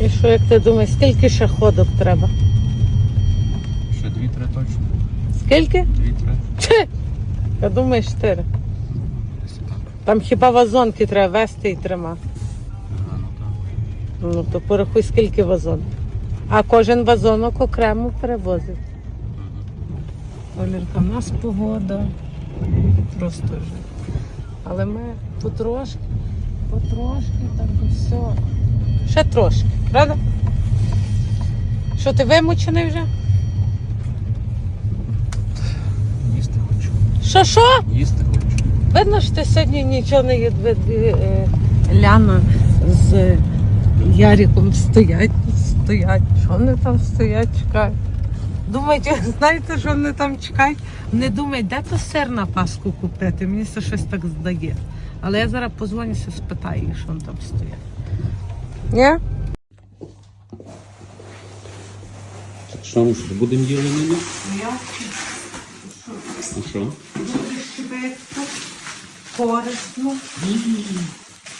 І що, як ти думаєш, скільки ще ходок треба? Ще дві-три точно. Скільки? Дві-три. Чи? Я думаю, чотири. Там хіба вазонки треба вести і тримати. Ага, ну так. Ну то порахуй, скільки вазон. А кожен вазонок окремо перевозить. Олірка, в нас погода. Просто вже. Але ми потрошки, потрошки так і все. Ще трошки, правда? Що ти вимучений вже? Їсти хочу. Що що? Їсти хочу. Видно, що ти сьогодні нічого не їд. Ви- ви, е, Ляна з Яриком стоять, стоять. Що вони там стоять, чекають? Думають, знаєте, що вони там чекають? Вони думають, де то сир на Пасху купити. Мені це щось так здає. Але я зараз позвонюся, спитаю що вони там стоять. Ні? Що ми що, будемо їли нині? Я А що? дуже швидко, корисно.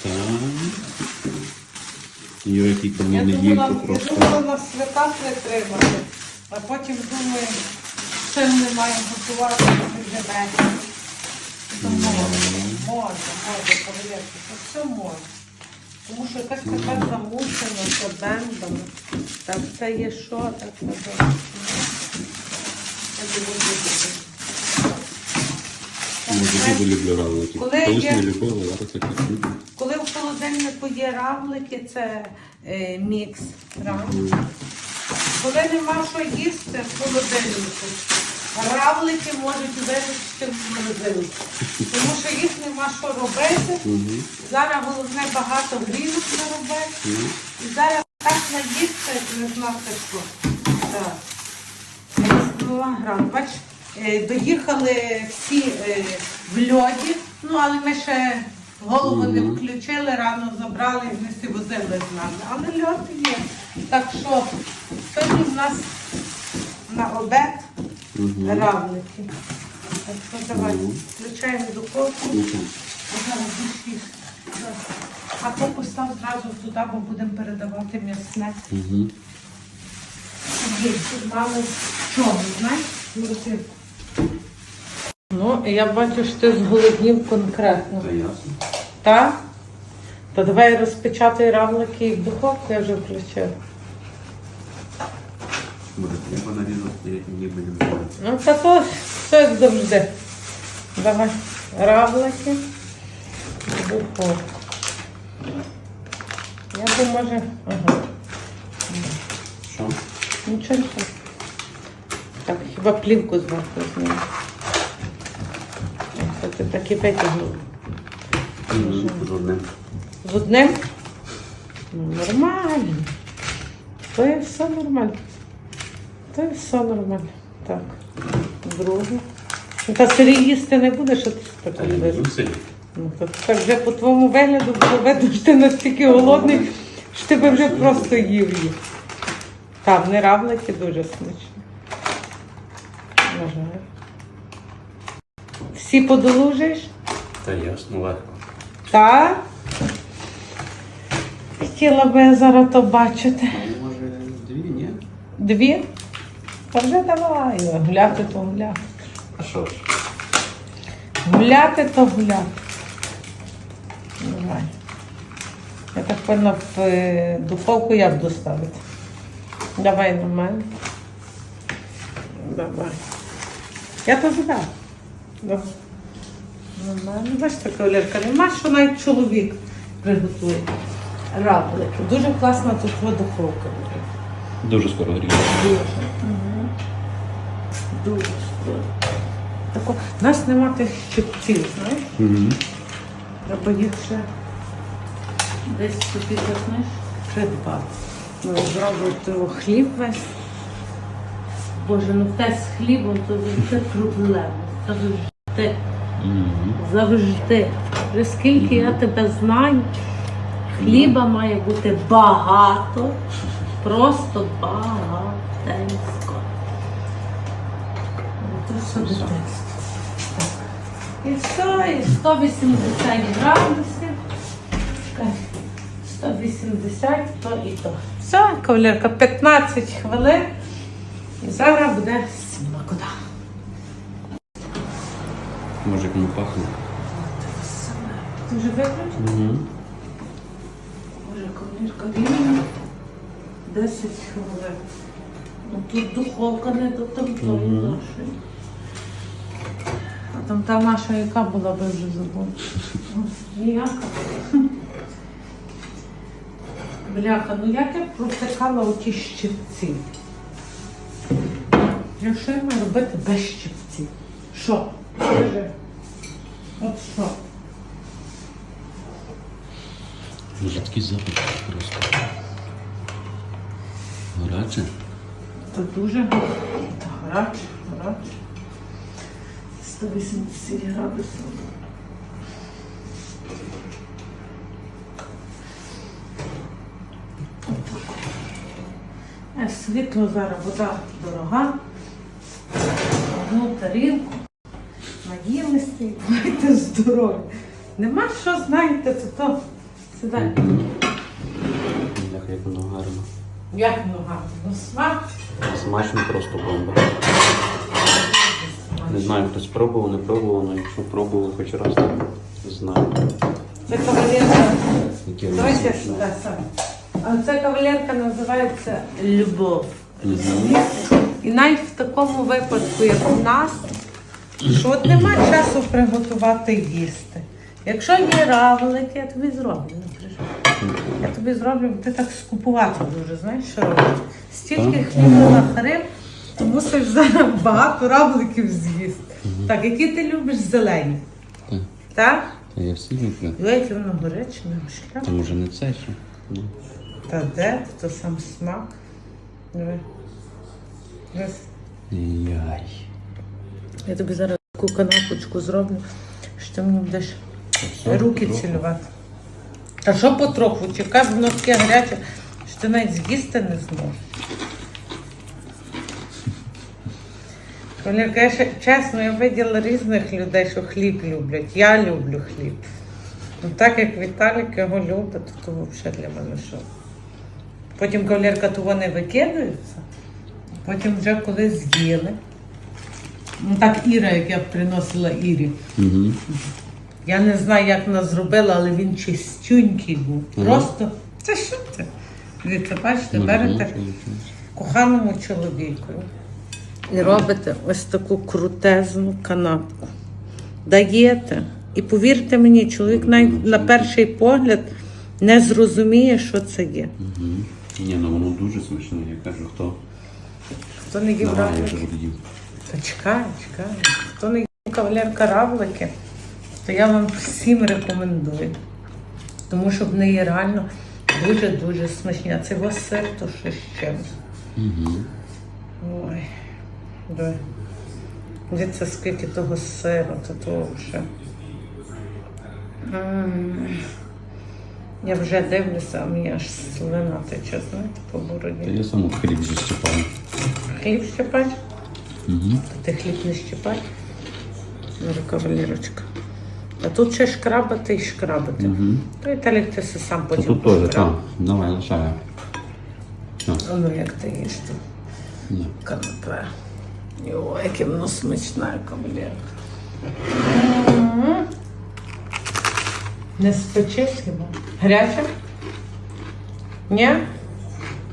Так. Юра, який ко Я думала, то я просто. думала на свята притримати, а потім думаю, чим не маю готувати вже вечір. То можна, можна, можна, повірте, все можна. Тому що якась така замучена, щоденними. Так це є що, так це дуже люблю равлики. Коли Колись є- не любила, зараз так люблю. Коли в холодильнику є равлики, це е, мікс равликів. Коли нема що їсти в холодильнику, равлики можуть вилучити в морозилку. Тому що їх нема що робити. Зараз головне багато грінок заробити. І зараз так наїсти, як не знати що. Так. Бач, е, доїхали всі е, в льоді, ну але ми ще голову не включили, рано забрали і ми всі возили з нами. Але льод є. Так що сьогодні в нас на обед равлики. Так що давай, включаємо духовку. А то постав зразу туди, бо будемо передавати м'ясне. Угу. Є, тут мали чого, знаєш? Юрці. Ну, я бачу, що ти зголоднів конкретно. Та ясно. Так? То давай розпечатай равлики і в духовку я вже включила. Треба нарізати, як мені будемо. Ну, та то все як завжди. Давай равлики в духовку. Я би може. Ага. Що? Нічого нічого. Так, хіба плівку зверху зняти. Це ти так і витягнув. Угу. Жодне. З одним? Ну, нормально. То є все нормально. Є все нормально. Так. Друге. Ну, Та сирі їсти не будеш, що ти так Та я любиш? Ну, то так вже по твоєму вигляду було видно, що ти настільки голодний, що ти би вже просто їв їх. Так, не равлики дуже смачні. На жаль. Всі подолужиш? Та ясно, легко. Так. Хотіла би я зараз то бачити. Може, дві, ні? Дві? Та вже давай. Гуляти то гуляти. А що ж? Гуляти то гуляти. Давай. Я так певно в е, духовку як доставити. Давай на мене. Давай. Я то задав. На мене. Бачите, кавалерка, нема, що навіть чоловік приготує. Равлики. Дуже класна тут духовка. буде. Дуже скоро гріє. Дуже. Мгм дуже Тако, У нас нема тих щипців, знаєш? Угу. Треба їх ще десь собі заснеш придбати. Ну, зробити хліб весь. Боже, ну те з хлібом, то завжди проблема. Завжди. Завжди. При скільки я тебе знаю, хліба має бути багато, просто багато. 110. І все, і 180 градусів. 180, то і то. Все, кавалерка, 15 хвилин. І зараз буде смакота. Може, не пахне. Ти вже виключив? Угу. Боже, кавалерка рівня. 10 хвилин. Ну тут духовка не до там, то і там та наша яка була би вже забула. Ніяка. Бляха, ну як я протикала оті щипці? Я що я маю робити без щипців? Що? Скажи. От що? Може такий запах просто. Гаряче? Це дуже гаряче, гаряче. 180 градусів. Е, Світло зараз вода дорога. Одну тарілку. Наїлися і будьте здорові. Нема що, знаєте, це то. Сідай. Як воно гарно. Як нога? Ну смак. Смачно просто бомба. Не знаю, хтось пробував, не пробував, але якщо пробував хоч раз, то знаю. Це кавалерка. Яке Давайте сюди сам. А ця кавалерка називається любов. Мгм. І навіть в такому випадку, як у нас, що от нема часу приготувати їсти. Якщо є равлик, я тобі зроблю. Я тобі зроблю, бо ти так скупувати дуже, знаєш, що робити. Стільки хліба нахарив, то мусиш зараз багато равликів з'їсти. Так, які ти любиш зелені? Так. Так? Та я всі люблю. Яке воно горяче, не шляп. Та може не це ще? Ну. Та де? То сам смак. Диви. Яй. Я тобі зараз таку канапочку зроблю, що ти мені будеш все, руки потроху. цілювати. Та що потроху? Чекай, воно таке гаряче, що ти навіть з'їсти не зможеш. Валерка, ще, чесно, я виділа різних людей, що хліб люблять. Я люблю хліб. Ну так як Віталік його любить, то, то взагалі для мене що. Потім кавалерка того не викидаються, потім вже коли з'їли. Ну так Іра, як я приносила Ірі. Угу. Я не знаю, як вона зробила, але він чистюнький був. Мгм. Просто це що це? Дивіться, бачите, берете коханому чоловікові і робите ось таку крутезну канапку. Даєте. І повірте мені, чоловік навіть на перший погляд не зрозуміє, що це є. Угу. Ні, ну воно дуже смачне, я кажу, хто. Хто не їв Давай, я равлики? вже їм. Та чекай, чекай. Хто не їв кавалерка равлики, то я вам всім рекомендую. Тому що в неї реально дуже-дуже смачні. А це ось сир, то ще з чимось. Угу. Ой, дай. Дивіться, скільки того сиру, то того вже. Я вже дивлюся, а мені аж слина тече, знаєте, по Та бороді. я сам хліб вже щипаю. Хліб щепать? Угу. Та Ти хліб не щепать? Може, кавалерочка. А тут ще шкрабати і шкрабати. Угу. То Віталік ти си сам Та потім тут теж, так. Давай, лишаю. Ну як ти їш тут? Канапе. Йо, яке воно смачне, кавалерка. Не спечись хіба? Гаряче? Ні?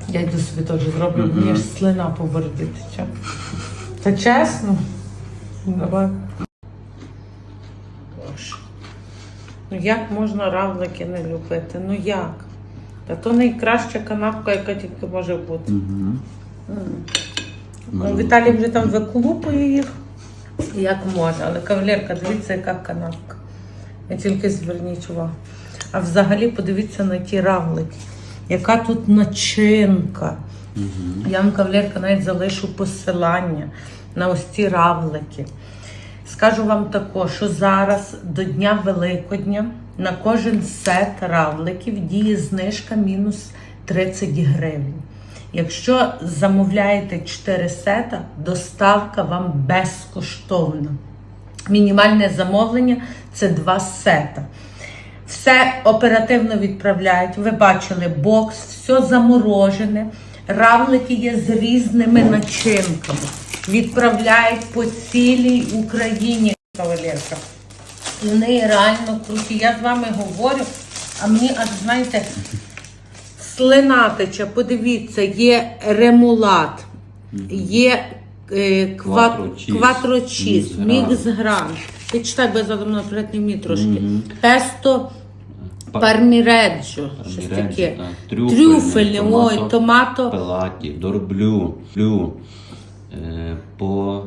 Я йду собі теж зроблю, мені ж слина по бороді тече. Та чесно? Давай. Боже. Ну як можна равлики не любити? Ну як? Та то найкраща канапка, яка тільки може бути. Угу. Ну, Віталій вже там виклупує їх, як може. Але кавалерка, дивіться, яка канапка. Ви тільки зверніть увагу. А взагалі подивіться на ті равлики. Яка тут начинка. Угу. Я вам кавалерка навіть залишу посилання на ось ці равлики. Скажу вам тако, що зараз до Дня Великодня на кожен сет равликів діє знижка мінус 30 гривень. Якщо замовляєте 4 сета, доставка вам безкоштовна. Мінімальне замовлення це 2 сета. Все оперативно відправляють. Ви бачили бокс, все заморожене. Равлики є з різними начинками. Відправляють по цілій Україні кавалерка. І вони реально круті. Я з вами говорю, а мені аж знаєте, слина тече. Подивіться, є ремулат, є е, ква... Quattro cheese, кватрочіз, mix. Ти читай, бо я задом наперед не вмію трошки. Мгм. Песто Па- парміреджо, щось Парміреджо, таке. так. Трюфельне, Трюфельне, ой, томато. томато. Пелаті, дорблю, блю, е, по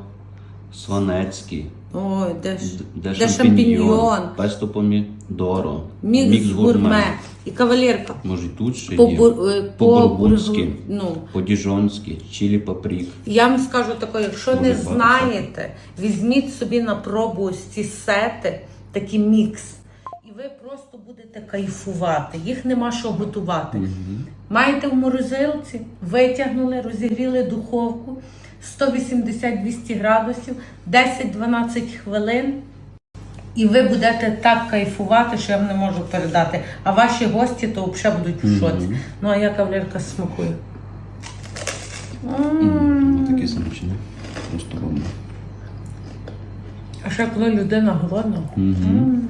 сванецьки, Ой, де, ж- де, де шампіньйон, песто помідоро, мікс гурме. І кавалерка. Може тут ще По, є. бур- е, по ну, по-діжонськи, чилі паприк. Я вам скажу таке, якщо Дуже не багато знаєте, візьміть собі на пробу ось ці сети, такий мікс. І ви просто будете кайфувати. Їх нема що готувати. Маєте в морозилці, витягнули, розігріли духовку 180-200 градусів, 10-12 хвилин. І ви будете так кайфувати, що я вам не можу передати. А ваші гості то взагалі будуть в шоці. Ну а я кавалерка смакую. М. Ну, такі смачні. Просто бомба. А ще коли людина голодна. Мгм.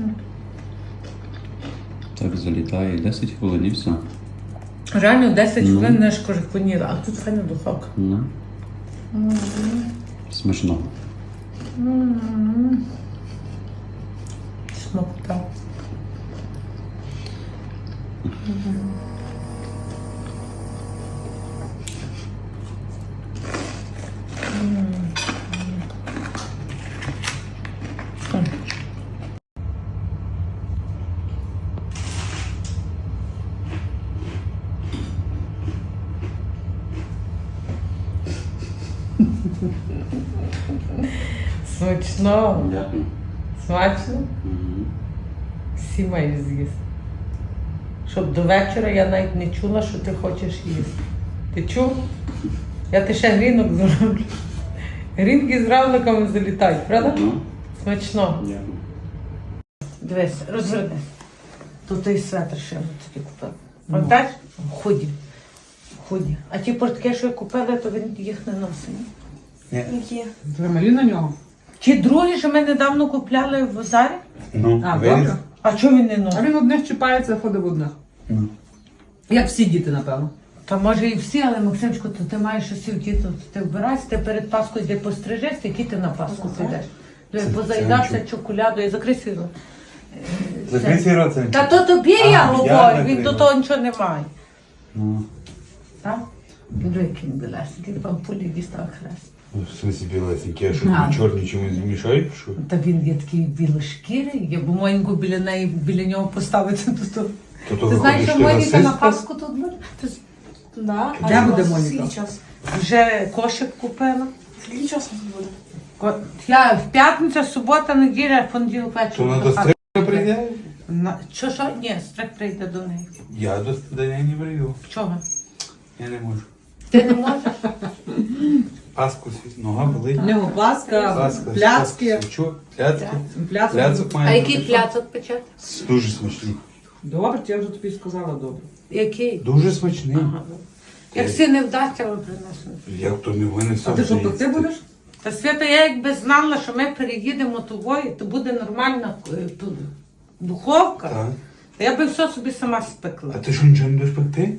Так залітає 10 хвилин і все. Реально 10 Ну. хвилин не шкориконіла, а тут файна духовка. Ну. Смачно. Смакота. Смачно. Дякую. Смачно. Всі мають з'їсти. Щоб до вечора я навіть не чула, що ти хочеш їсти. Ти чув? Я ти ще грінок зроблю. Грінки з равликами залітають, правда? Ну, Смачно. Дивись, розверни. Тут той светр ще я тобі купила. Пам'ятаєш? Худі. Худі. А ті портки, що я купила, то він їх не носить. Які? Трималі на нього. Ті другі, що ми недавно купляли в Зарі, Ну, А, добре. а чого він не А носить? він одних чіпається, ходить в одних. Ну. Як всі діти, напевно. Та може і всі, але Максимчику, то ти маєш усі вдіти, то ти вбирайся, ти перед Паскою йди пострижешся, які ти на Пасху підеш. Диви, Позаїдався чоколядою, закрий світло. Закрий свій рот, це. Та то тобі я я говорю, він закрила. до того нічого не має. Ну. Так? Диви, який він білесенький, вам пулі дістав хрест. Ну, В смысле білесенький, а що А. чорні чомусь змішаєш? Що? Та він є такий білошкірий, я б Моньку біля неї, біля нього поставити. То, то. То то Ти знаєш, що ти Моніка на расистка? Пасху тут буде? Ти Да, Де а буде у вас Моніка? час? вже кошик купила. Скільки часу тут буде? Ко- Я в п'ятниця, субота, неділя, понеділок То вечір. вона до стрижка прийде? На... Що, що? Ні, стрик прийде до неї. Я до студення не прийду. Чого? Я не можу. Ти не можеш? Паску світ, нога болить. В нього паска, Паска, пляцки, свічу, пляцки. пляцки. Пляцок А який бути. пляцок печати? Дуже смачний. Добре, я вже тобі сказала добре. Який? Дуже смачний. Ага. Як всі не вдасться, ви принесемо. Як то не винесе. А ти що, пекти будеш? Та Свята, я якби знала, що ми переїдемо тобою, то буде нормальна е, тут духовка, Так. то я би все собі сама спекла. А ти що нічого не будеш пекти?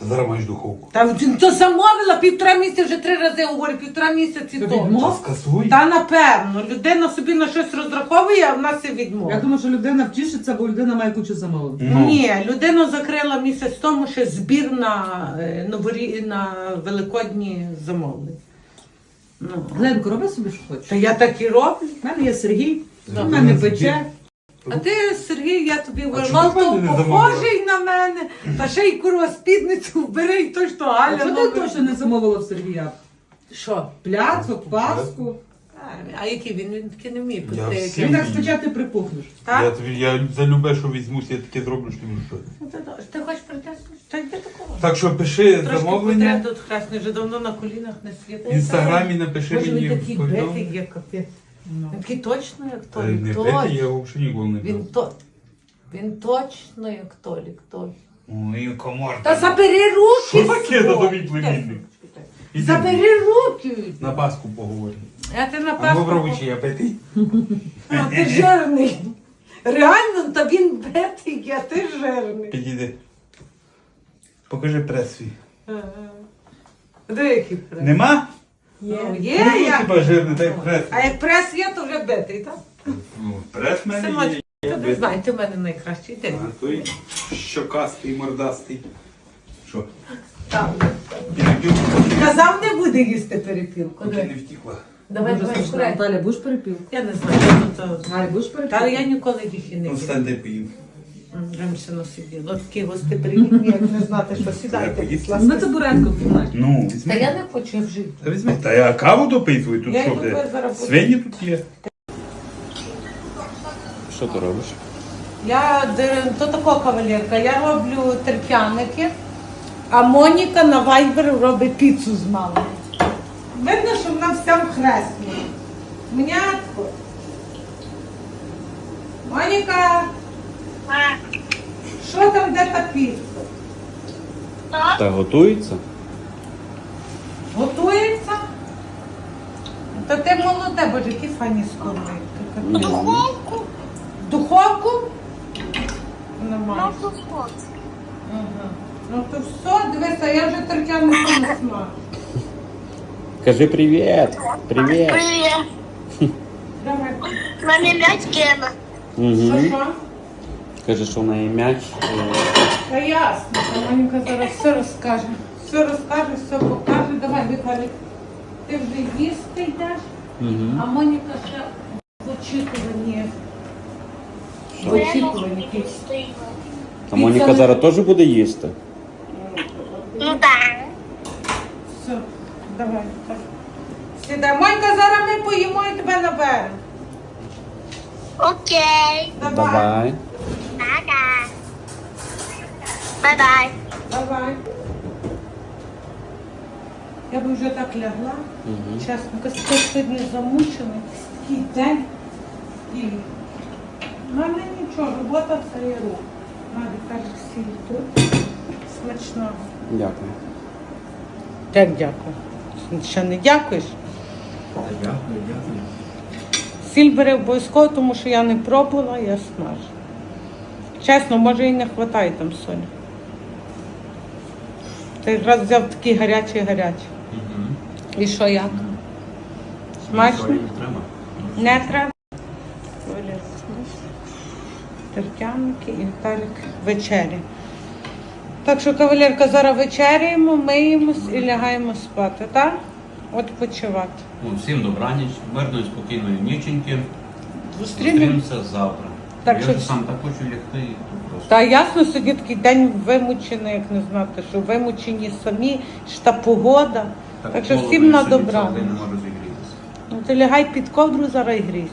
Та зараз маєш духовку. Та то замовила півтора місяця, вже три рази говорю, півтора місяці То тому. відмов? Та скасуй. Та напевно, людина собі на щось розраховує, а в нас і Я думаю, що людина втішиться, бо людина має кучу замовлень. Ну. Ні, людину закрила місяць тому, ще збір на, е, новорі... на великодні замовлення. Ну. Гленко, роби собі, що хочеш. Та я так і роблю. У мене є Сергій, у мене пече. А ти, Сергій, я тобі говорю, чому мало ти мене не похожий на мене, та ще й курва спідницю вбери, і то, що А Галя. чого ти новий. точно не замовила в Сергія? Що? Пляцок, паску. А який він? Він таки не вміє Я пекти. всі- Він так спече, ти припухнеш. Так? Я, тобі, я за любе, що візьмусь, я таке зроблю, що тобі що. Ну, Ти, ти хочеш прийти? Та йди такого. Так що пиши Трошки замовлення. потреб тут хресний, вже давно на колінах не світить. В інстаграмі напиши Може, мені він такий повідомлення. битий є, капець. Він такий точно, як той. Не точно. пити, я взагалі ніколи не Він пив. то. Він точно як Толік, той. Ой, комар. Та забери руки! Що таке з за племінник? Іди. Забери руки! На Пасху поговоримо. Я ти на А Пасху попробуй, чи я битий. А ти жирний. Реально, то він бетий, а ти жирний. Підійди. Покажи прес свій. Ага. Диви, який прес. Нема? Ну, Ну, є, я. хіба жирний, дай прес. А як прес є, то вже битий, так? Ну, Прес в мене Синочок, є. Ти не знаю, ти в мене найкращий день. А той щокастий, мордастий. Що? Так. Казав, не буде їсти перепілку. Давай, не втікла. давай, Дуже давай, смачно. шукай. Наталя, будеш перепілку? Я не знаю, що то. Будеш перепілку? Та я ніколи їх і не Ну, їм. стань де поїм. Раніше на собі. От такі гостеприємні, як не знати, що сідайте. будь ласка. На табуретку кімнаті. Ну, Та візьми. я не хочу, я вже. Та візьми. Та я каву допий твою, тут Я що йду де? зараз буду. Свині тут є. Що ти робиш? Я де- то такого кавалерка. Я роблю терп'яники, а Моніка на вайбер робить піцу з мамою. Видно, що вона вся в хресні. Мнятко. Моніка, що там де та піца? Та готується? Готується? Та ти молоде, боже, які фані скоринки. Духовку. Духовку? Нормально. На духовку. Ага. Ну то все, дивися, я вже тертяну не смак. Кажи привіт! Привіт! Привіт. Давай. М'ять Гена. Що, Угу. що? Каже, що в неї м'яч. е, Та ясно, та Моніка зараз все розкаже. Все розкаже, все покаже. Давай, Віталік. Ти вже їсти йдеш, а Моніка ще в очікуванні. В очікуванні. А Моніка зараз теж буде їсти? Ну так. Все, давай. так. Сідай. Монька, зараз ми поїмо і тебе наберемо. Окей. Давай. Давай. Пока. Бай-бай. Давай. Я би вже так лягла. Мгм. Чесно, костюм сьогодні замучений. Такий день. І в мене нічого, робота це є рух. Надя каже, всі тут. Смачного. Дякую. Як дякую? Ще не дякуєш? Дякую, дякую. Сіль бери обов'язково, тому що я не пробувала, я смажу. Чесно, може і не вистачає там солі. Ти якраз взяв такий гарячий гарячий. І що як? Смачно? Не треба. Оля, Тертяники і Віталік вечері. Так що, кавалерка, зараз вечеряємо, миємось і лягаємо спати, так? Відпочивати. Ну, всім добраніч, мирної, спокійної ніченьки. Зустрінемося завтра. Так Я що- ж сам так хочу лягти. Та ясно, сьогодні такий день вимучений, як не знати, що вимучені самі, ж та погода. Так що всім на добра. не можу зігрітися. Ну ти лягай під ковдру, зараз і грійся.